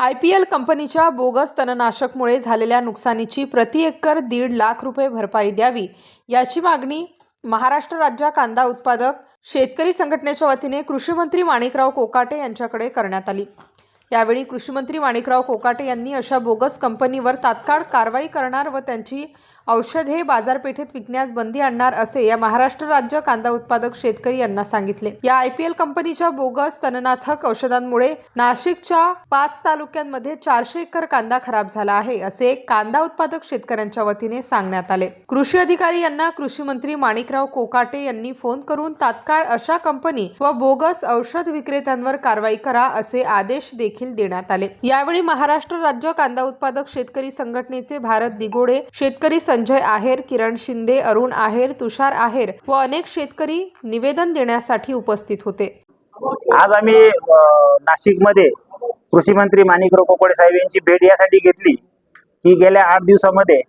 I P L कंपनीच्या bogus तणनाशकमुळे झालेल्या नुकसानीची प्रति एकर दीड लाख रुपये भरपाई द्यावी याची मागणी महाराष्ट्र राज्य कांदा उत्पादक शेतकरी संघटनेच्या वतीने कृषीमंत्री माणिकराव कोकाटे यांच्याकडे करण्यात आली. यावेळी कृषीमंत्री माणिकराव कोकाटे यांनी अशा बोगस कंपनीवर तात्काळ कारवाई करणार व त्यांची औषधे बाजारपेठेत विकण्यास बंदी आणणार असे या महाराष्ट्र राज्य कांदा उत्पादक शेतकरी यांना सांगितले. या आयपीएल कंपनीच्या बोगस तणनाथक औषधांमुळे नाशिकच्या पाच तालुक्यांमध्ये चारशे एकर कांदा खराब झाला आहे असे कांदा उत्पादक शेतकऱ्यांच्या वतीने सांगण्यात आले. कृषी अधिकारी यांना कृषी मंत्री माणिकराव कोकाटे यांनी फोन करून तात्काळ अशा कंपनी व बोगस औषध विक्रेत्यांवर कारवाई करा असे आदेश देखील देण्यात आले. यावेळी महाराष्ट्र राज्य कांदा उत्पादक शेतकरी संघटनेचे भारत दिगोडे शेतकरी संजय आहेर किरण शिंदे अरुण आहेर तुषार आहेर व अनेक शेतकरी निवेदन देण्यासाठी उपस्थित होते. आज आम्ही नाशिकमध्ये कृषी मंत्री माणिकराव कोकोडे साहेब यांची भेट यासाठी घेतली की गेल्या आठ दिवसामध्ये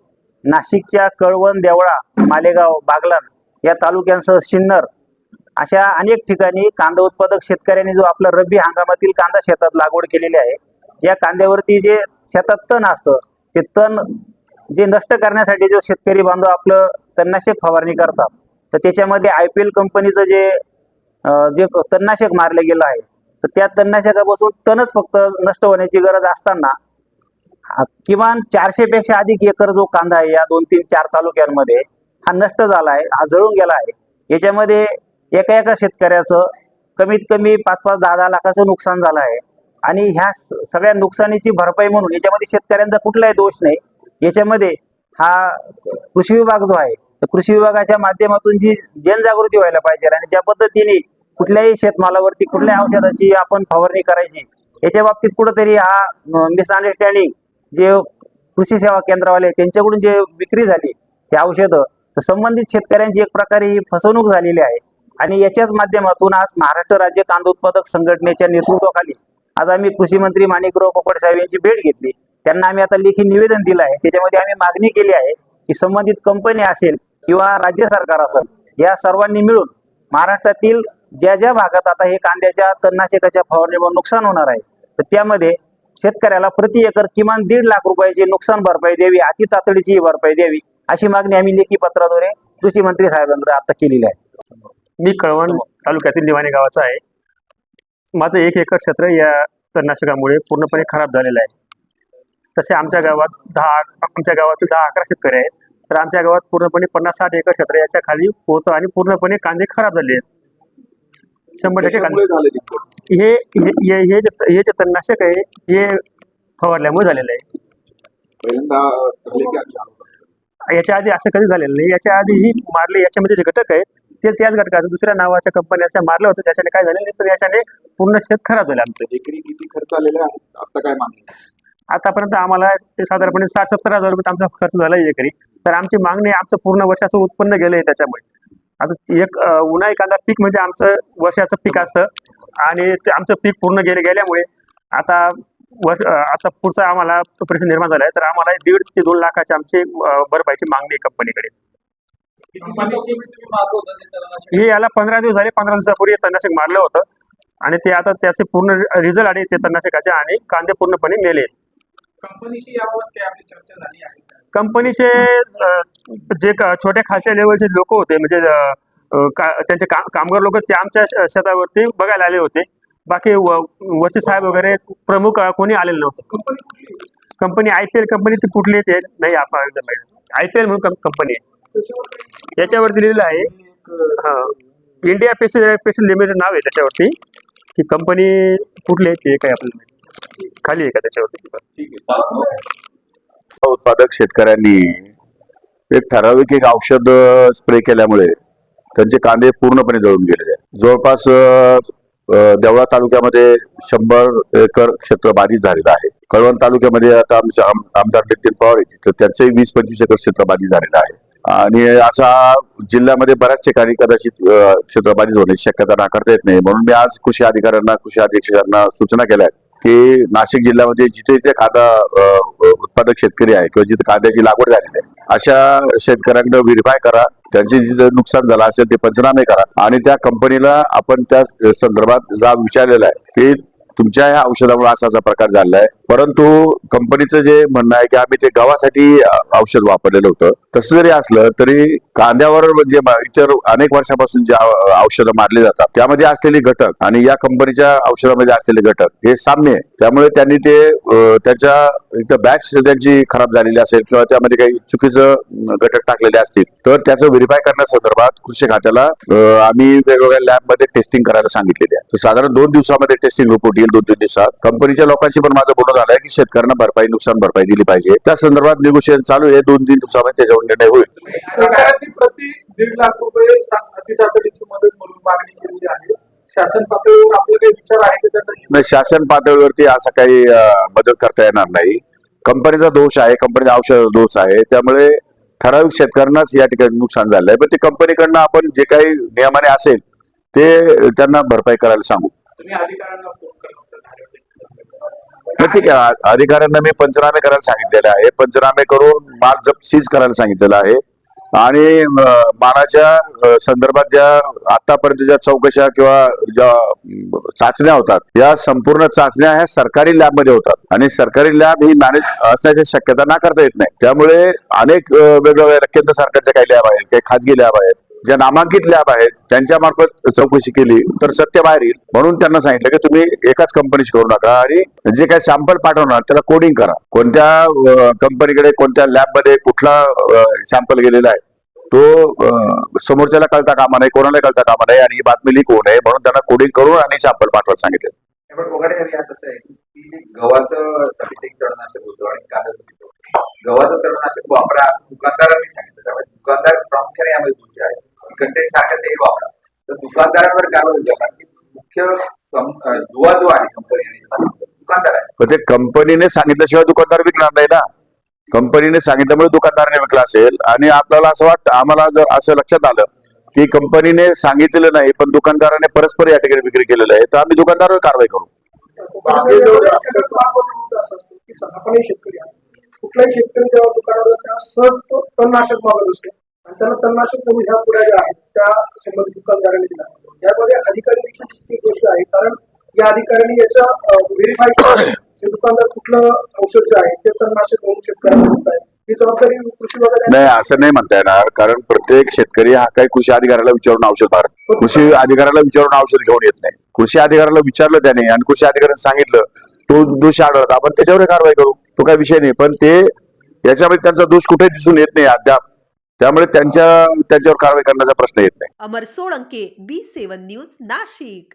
नाशिकच्या कळवण देवळा मालेगाव बागलाण या तालुक्यांसह सिन्नर अशा अनेक ठिकाणी कांदा उत्पादक शेतकऱ्यांनी जो आपला रब्बी हंगामातील कांदा शेतात लागवड केलेली आहे या कांद्यावरती जे शेतात तण असतं ते तण जे नष्ट करण्यासाठी जो शेतकरी बांधव आपलं तणनाशक फवारणी करतात तर त्याच्यामध्ये आय पी एल कंपनीचं जे जे तणनाशक मारलं गेलं आहे तर त्या तणनाशकापासून तणच फक्त नष्ट होण्याची गरज असताना किमान चारशे पेक्षा अधिक एकर जो कांदा आहे या दोन तीन चार तालुक्यांमध्ये हा नष्ट झाला आहे हा जळून गेला आहे. याच्यामध्ये एका एका शेतकऱ्याचं कमीत कमी पाच पाच दहा दहा लाखाचं नुकसान झालं आहे. आणि ह्या स- सगळ्या नुकसानीची भरपाई म्हणून याच्यामध्ये शेतकऱ्यांचा कुठलाही दोष नाही. याच्यामध्ये हा कृषी विभाग जो आहे तर कृषी विभागाच्या माध्यमातून जी जनजागृती व्हायला पाहिजे आणि ज्या पद्धतीने कुठल्याही शेतमालावरती कुठल्या औषधाची आपण फवारणी करायची याच्या बाबतीत कुठंतरी हा मिसअंडरस्टँडिंग जे कृषी सेवा केंद्रवाले त्यांच्याकडून जे विक्री झाली हे औषधं तर संबंधित शेतकऱ्यांची एक प्रकारे ही फसवणूक झालेली आहे. आणि याच्याच माध्यमातून आज महाराष्ट्र राज्य कांदा उत्पादक संघटनेच्या नेतृत्वाखाली आज आम्ही कृषी मंत्री माणिकराव पोपट साहेब यांची भेट घेतली. त्यांना आम्ही आता लेखी निवेदन दिलं आहे. त्याच्यामध्ये आम्ही मागणी केली आहे की संबंधित कंपनी असेल किंवा राज्य सरकार असेल या सर्वांनी मिळून महाराष्ट्रातील ज्या ज्या भागात आता हे कांद्याच्या तणनाशकाच्या फवारणीमुळे नुकसान होणार आहे तर त्यामध्ये शेतकऱ्याला प्रति एकर किमान दीड लाख रुपयाची नुकसान भरपाई द्यावी अति तातडीची भरपाई द्यावी अशी मागणी आम्ही लेखी पत्राद्वारे कृषी मंत्री साहेबांकडे आता केलेली आहे. मी कळवण तालुक्यातील निवाणी गावाचा आहे. माझं एक एकर क्षेत्र या तणनाशकामुळे पूर्णपणे खराब झालेलं आहे. तसे आमच्या गावात दहा आमच्या गावातील दहा अकरा शेतकरी आहेत. तर आमच्या गावात पूर्णपणे पन्नास साठ एकर क्षेत्र याच्या खाली होतं आणि पूर्णपणे कांदे खराब झाले आहेत. शंभर टक्के कांदे? हे हे हे- हे जे हे तणनाशक आहे हे फवारल्यामुळे झालेलं आहे? याच्या आधी असं कधी झालेलं नाही. याच्या आधीही मारले याच्यामध्ये जे घटक आहेत ते त्याच घटकाचं दुसऱ्या नावाच्या कंपन्याच्या मारलं होतं त्याच्याने काय झालं नाही पण याच्याने पूर्ण शेत खराब झालं आमचं. एकरी किती खर्च आलेला आहे? आता काय मागणी? आतापर्यंत आम्हाला ते साधारणपणे साठ सत्तर हजार रुपये आमचा खर्च झाला आहे एकरी. तर आमची मागणी आमचं पूर्ण वर्षाचं उत्पन्न गेलं आहे त्याच्यामुळे. आता एक उन्हा उन्हाळी कांदा पीक म्हणजे आमचं वर्षाचं पीक असतं. आणि ते आमचं पीक पूर्ण गेले गेल्यामुळे आता वर्ष आता पुढचा आम्हाला प्रश्न निर्माण झाला आहे. तर आम्हाला दीड ते दोन लाखाची आमची भरपाईची मागणी आहे कंपनीकडे. हे याला पंधरा दिवस झाले पंधरा दिवसापूर्वी तणनाशक मारलं होतं. आणि ते आता त्याचे पूर्ण रिझल्ट आले ते तणनाशकाचे आणि कांदे पूर्णपणे मेले. कंपनीशी याबाबत आपली चर्चा झाली आहे का? कंपनीचे अं, जे क- छोट्या खालच्या लेवलचे लोक होते म्हणजे अं, अं, का- त्यांचे का- कामगार लोक ते आमच्या श- शेतावरती बघायला आले होते बाकी व- वरचे साहेब वगैरे प्रमुख अं, कोणी आलेलं नव्हतं कंपनी कुठली? Company I P L company ती कुठली ते नाही आपण आय पी एल म्हणून कंपनी आहे त्याच्यावर याच्यावरती लिहिलेलं आहे हा इंडिया पेस्टिसाइड पेस्ट लिमिटेड नाव आहे त्याच्यावरती ती कंपनी कुठली आहे ते काय आपल्याला माहिती. खाली आहे का त्याच्यावरती? हो, उत्पादक शेतकऱ्यांनी एक ठराविक एक औषध स्प्रे केल्यामुळे त्यांचे कांदे पूर्णपणे जळून गेलेले आहेत. जवळपास देवळा तालुक्यामध्ये शंभर एकर क्षेत्र बाधित झालेलं आहे. कळवण तालुक्यामध्ये आता आमच्या आमदार नितीन पवार आहेत. तर त्यांचंही वीस पंचवीस एकर क्षेत्र बाधित झालेलं आहे. आणि असा जिल्ह्यामध्ये बऱ्याच ठिकाणी कदाचित क्षेत्र बाधित होण्याची शक्यता नाकारता येत नाही. म्हणून मी आज कृषी अधिकाऱ्यांना कृषी अधीक्षकांना सूचना केल्या आहेत. की नाशिक जिल्ह्यामध्ये जिथे जिथे कांदा उत्पादक शेतकरी आहे किंवा जिथे कांद्याची लागवड झालेली आहे अशा शेतकऱ्यांकडे व्हेरीफाय करा त्यांचे जिथे नुकसान झालं असेल ते पंचनामे करा आणि त्या कंपनीला आपण त्या संदर्भात जाब विचारलेला आहे की तुमच्या या औषधामुळे असा असा प्रकार झालेला आहे परंतु कंपनीचं जे म्हणणं आहे की आम्ही ते गव्हासाठी औषध वापरलेलं होतं. तसं जरी असलं तरी कांद्यावर म्हणजे इतर अनेक वर्षापासून जे औषधं मारली जातात. त्यामध्ये असलेले घटक आणि या कंपनीच्या औषधामध्ये असलेले घटक हे साम्य आहे. त्यामुळे त्यांनी ते त्याच्या इथं बॅच त्यांची खराब झालेली असेल किंवा त्यामध्ये काही चुकीचं घटक टाकलेले असतील तर त्याचं व्हेरीफाय करण्यासंदर्भात कृषी खात्याला आम्ही वेगवेगळ्या लॅबमध्ये टेस्टिंग करायला सांगितलेली आहे. तर साधारण दोन दिवसामध्ये टेस्टिंग रिपोर्ट येईल दोन तीन दिवसात कंपनीच्या लोकांशी पण माझं बोलणं झालंय की शेतकऱ्यांना भरपाई नुकसान भरपाई दिली पाहिजे. त्या संदर्भात निगोशिएशन चालू आहे. दोन तीन दिवसामध्ये त्याच्यावर निर्णय होईल. सरकारने प्रति दीड लाख रुपये ता- अतितातडीची मदत म्हणून मागणी केलेली आहे. शासन पातळीवर आपले काही विचार आहे का त्याचा? नाही शासन पातळीवरती असं काही मदत करता येणार नाही. कंपनीचा दोष आहे कंपनीचा औषधाचा दोष आहे. त्यामुळे ठराविक शेतकऱ्यांनाच या ठिकाणी नुकसान झालंय. पण ते कंपनीकडनं आपण जे काही नियमाने असेल ते त्यांना भरपाई करायला सांगू. तुम्ही अधिकाऱ्यांना ठीक आहे. अधिकाऱ्यांना मी पंचनामे करायला सांगितलेले आहे. पंचनामे करून माल जप्त सीज करायला सांगितलेला आहे. आणि मालाच्या संदर्भात ज्या आतापर्यंत ज्या चौकशा किंवा ज्या चाचण्या होतात या संपूर्ण चाचण्या ह्या सरकारी लॅबमध्ये होतात. आणि सरकारी लॅब ही मॅनेज असण्याची शक्यता नाकारता येत नाही. त्यामुळे अनेक वेगवेगळ्या केंद्र सरकारच्या काही लॅब आहेत काही खाजगी लॅब आहेत. ज्या नामांकित लॅब आहेत त्यांच्या मार्फत चौकशी केली तर सत्य बाहेर येईल. म्हणून त्यांना सांगितलं की तुम्ही एकाच कंपनीशी करू नका आणि जे काही सॅम्पल पाठवणार त्याला कोडिंग करा. कोणत्या कंपनीकडे कोणत्या लॅबमध्ये कुठला सॅम्पल गेलेला आहे तो समोरच्याला कळता कामा नाही कोणाला कळता कामा नाही आणि ही बातमी लीक होऊ नये म्हणून त्यांना कोडिंग करून आणि सॅम्पल पाठवायला सांगितले. पण गव्हाचं तणनाशक गव्हाचं वापरा दुकानदारांनी सांगितलं. त्यामुळे दुकानदार प्रामुख्याने यामध्ये कंटेंट सारखं तेल वापरा. तर दुकानदारांवर कारवाई होईल? कारण की मुख्य दुवा जो आहे कंपनी दुकानदार आहे. ते कंपनीने सांगितल्याशिवाय दुकानदार विकणार नाही ना. कंपनीने सांगितल्यामुळे दुकानदाराने विकला असेल. आणि आपल्याला असं वाटतं आम्हाला जर असं लक्षात आलं की कंपनीने सांगितलेलं नाही पण दुकानदाराने परस्पर या ठिकाणी विक्री केलेलं आहे तर आम्ही दुकानदारावर कारवाई करू. सगळ्यात महत्त्वाचा मुद्दा असा असतो की आपणही शेतकरी आहोत. कुठलाही शेतकरी जेव्हा दुकानावर सहज तो तणनाशक मागत असतो. आणि त्याला तणनाशक म्हणून ह्या पुढ्या ज्या आहेत त्या संबंधित दुकानदारांनी दिला यामध्ये अधिकारी देखील गोष्ट आहे कारण या अधिकाऱ्यांनी याचा व्हेरीफाय दुकानदार कुठलं औषध जे आहे ते तणनाशक म्हणून शेतकऱ्यांना देत आहे ही जबाबदारी कृषी विभागाने नाही असं नाही म्हणता येणार कारण प्रत्येक शेतकरी हा काही कृषी अधिकाऱ्याला विचारून औषध मारत कृषी अधिकाऱ्याला विचारून औषध घेऊन येत नाही. कृषी अधिकाऱ्याला विचारलं त्याने आणि कृषी अधिकाऱ्याने सांगितलं तो दोष आढळत आपण त्याच्यावर कारवाई करू. तो काही विषय नाही पण ते याच्यामध्ये त्यांचा दोष कुठे दिसून येत नाही अद्याप. त्यामुळे त्यांच्या त्यांच्यावर कारवाई करण्याचा प्रश्न येत नाही. Amar Solanke B seven news Nashik.